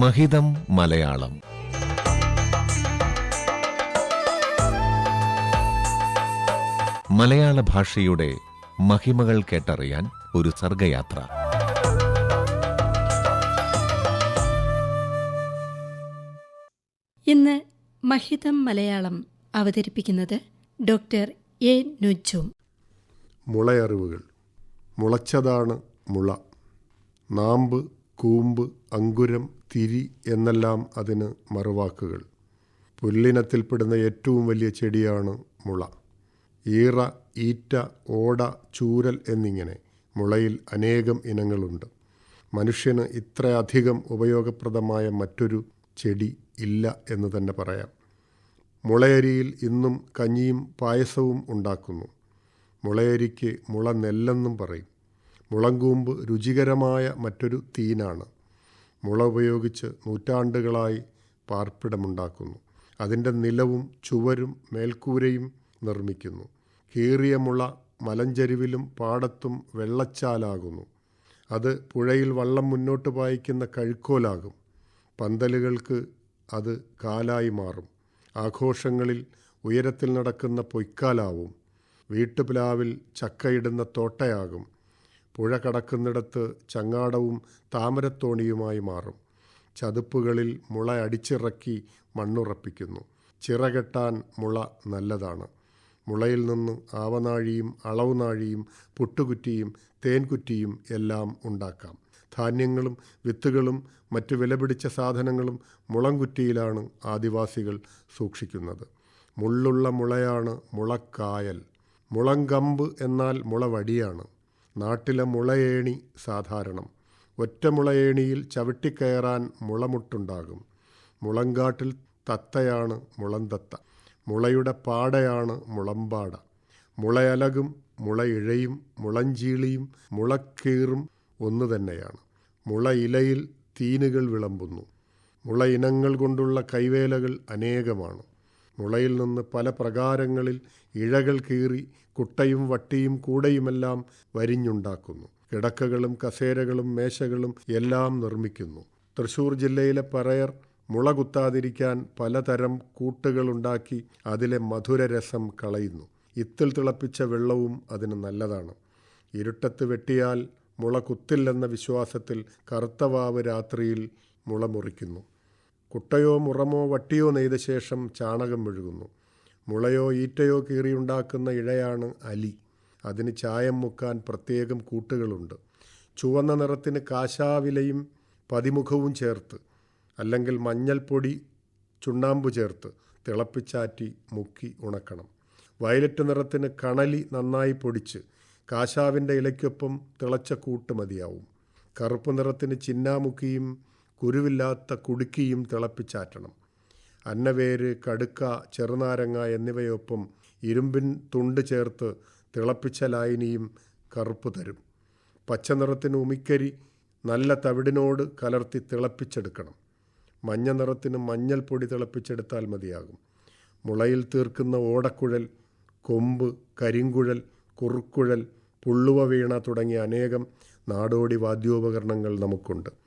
മഹിതം മലയാളം. മലയാള ഭാഷയുടെ മഹിമകൾ കേട്ടറിയാൻ ഒരു സർഗയാത്ര. ഇന്ന് മഹിതം മലയാളം അവതരിപ്പിക്കുന്നത് ഡോക്ടർ എ നുജും മുളയറിവുകൾ. മുളച്ചതാണ് മുള. നാമ്പ് കൂമ്പ് അങ്കുരം തിരി എന്നെല്ലാം അതിന് മറുവാക്കുകൾ. പുല്ലിനത്തിൽപ്പെടുന്ന ഏറ്റവും വലിയ ചെടിയാണ് മുള. ഈറ ഈറ്റ ഓട ചൂരൽ എന്നിങ്ങനെ മുളയിൽ അനേകം ഇനങ്ങളുണ്ട്. മനുഷ്യന് ഇത്രയധികം ഉപയോഗപ്രദമായ മറ്റൊരു ചെടി ഇല്ല എന്ന് തന്നെ പറയാം. മുളയരിയിൽ ഇന്നും കഞ്ഞിയും പായസവും ഉണ്ടാക്കുന്നു. മുളയരിക്ക് മുള നെല്ലെന്നും പറയും. മുളങ്കൂമ്പ് രുചികരമായ മറ്റൊരു തീനാണ്. മുള ഉപയോഗിച്ച് നൂറ്റാണ്ടുകളായി പാർപ്പിടമുണ്ടാക്കുന്നു. അതിന്റെ നിലവും ചുവരും മേൽക്കൂരയും നിർമ്മിക്കുന്നു. കീറിയ മുള മലഞ്ചരിവിലും പാടത്തും വെള്ളച്ചാലാകുന്നു. അത് പുഴയിൽ വള്ളം മുന്നോട്ട് പായിക്കുന്ന കഴുക്കോലാകും. പന്തലുകൾക്ക് അത് കാലായി മാറും. ആഘോഷങ്ങളിൽ ഉയരത്തിൽ നടക്കുന്ന പൊയ്ക്കാലാവും. വീട്ടുപ്ലാവിൽ ചക്കയിടുന്ന തോട്ടയാകും. പുഴ കടക്കുന്നിടത്ത് ചങ്ങാടവും താമരത്തോണിയുമായി മാറും. ചതുപ്പുകളിൽ മുള അടിച്ചിറക്കി മണ്ണുറപ്പിക്കുന്നു. ചിറകെട്ടാൻ മുള നല്ലതാണ്. മുളയിൽ നിന്ന് ആവനാഴിയും അളവുനാഴിയും പുട്ടുകുറ്റിയും തേൻകുറ്റിയും എല്ലാം ഉണ്ടാക്കാം. ധാന്യങ്ങളും വിത്തുകളും മറ്റു വിലപിടിച്ച സാധനങ്ങളും മുളംകുറ്റിയിലാണ് ആദിവാസികൾ സൂക്ഷിക്കുന്നത്. മുള്ളുള്ള മുളയാണ് മുളക്കായൽ. മുളങ്കമ്പ് എന്നാൽ മുളവടിയാണ്. നാട്ടിലെ മുളയേണി സാധാരണം. ഒറ്റ മുളയേണിയിൽ ചവിട്ടിക്കയറാൻ മുളമുട്ടുണ്ടാകും. മുളങ്കാട്ടിൽ തത്തയാണ് മുളന്തത്ത. മുളയുടെ പാടയാണ് മുളമ്പാട. മുളയലകും മുളയിഴയും മുളഞ്ചീളിയും മുളക്കീറും ഒന്നു തന്നെയാണ്. മുള ഇലയിൽ തീനുകൾ വിളമ്പുന്നു. മുള ഇനങ്ങൾ കൊണ്ടുള്ള കൈവേലകൾ അനേകമാണ്. മുളയിൽ നിന്ന് പല പ്രകാരങ്ങളിൽ ഇഴകൾ കീറി കുട്ടയും വട്ടിയും കൂടയുമെല്ലാം വരിഞ്ഞുണ്ടാക്കുന്നു. കിടക്കകളും കസേരകളും മേശകളും എല്ലാം നിർമ്മിക്കുന്നു. തൃശൂർ ജില്ലയിലെ പറയർ മുള കുത്താതിരിക്കാൻ പലതരം കൂട്ടുകളുണ്ടാക്കി അതിലെ മധുരരസം കളയുന്നു. ഇത്തിൽ തിളപ്പിച്ച വെള്ളവും അതിന് നല്ലതാണ്. ഇരുട്ടത്ത് വെട്ടിയാൽ മുള കുത്തില്ലെന്ന വിശ്വാസത്തിൽ കറുത്തവാവ് രാത്രിയിൽ മുള മുറിക്കുന്നു. കുട്ടയോ മുറമോ വട്ടിയോ നെയ്ത ശേഷം ചാണകം മെഴുകുന്നു. മുളയോ ഈറ്റയോ കീറിയുണ്ടാക്കുന്ന ഇഴയാണ് അലി. അതിന് ചായം മുക്കാൻ പ്രത്യേകം കൂട്ടുകളുണ്ട്. ചുവന്ന നിറത്തിന് കാശാവിലയും പതിമുഖവും ചേർത്ത് അല്ലെങ്കിൽ മഞ്ഞൾപ്പൊടി ചുണ്ണാമ്പ് ചേർത്ത് തിളപ്പിച്ചാറ്റി മുക്കി ഉണക്കണം. വയലറ്റ് നിറത്തിന് കണലി നന്നായി പൊടിച്ച് കാശാവിന്റെ ഇലയ്ക്കൊപ്പം തിളച്ച കൂട്ട് മതിയാവും. കറുപ്പ് നിറത്തിന് ചിന്നാമുക്കിയും കുരുവില്ലാത്ത കുടുക്കിയും തിളപ്പിച്ചാറ്റണം. അന്നവേര് കടുക്ക ചെറുനാരങ്ങ എന്നിവയൊപ്പം ഇരുമ്പിൻ തുണ്ട് ചേർത്ത് തിളപ്പിച്ച ലായനിയും കറുപ്പ് തരും. പച്ച നിറത്തിന് ഉമിക്കരി നല്ല തവിടിനോട് കലർത്തി തിളപ്പിച്ചെടുക്കണം. മഞ്ഞ നിറത്തിന് മഞ്ഞൾപ്പൊടി തിളപ്പിച്ചെടുത്താൽ മതിയാകും. മുളയിൽ തീർക്കുന്ന ഓടക്കുഴൽ കൊമ്പ് കരിങ്കുഴൽ കുറുക്കുഴൽ പുള്ളുവ വീണ തുടങ്ങിയ അനേകം നാടോടി വാദ്യോപകരണങ്ങൾ നമുക്കുണ്ട്.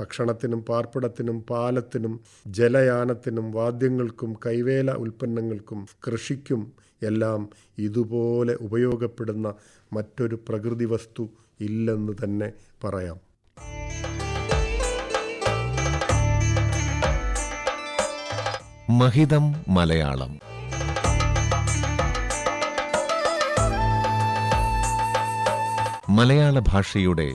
ഭക്ഷണത്തിനും പാർപ്പിടത്തിനും പാലത്തിനും ജലയാനത്തിനും വാദ്യങ്ങൾക്കും കൈവേല ഉൽപ്പന്നങ്ങൾക്കും കൃഷിക്കും എല്ലാം ഇതുപോലെ ഉപയോഗപ്പെടുന്ന മറ്റൊരു പ്രകൃതി വസ്തു ഇല്ലെന്ന് തന്നെ പറയാം. മഹിതം മലയാളം. മലയാള ഭാഷയുടെ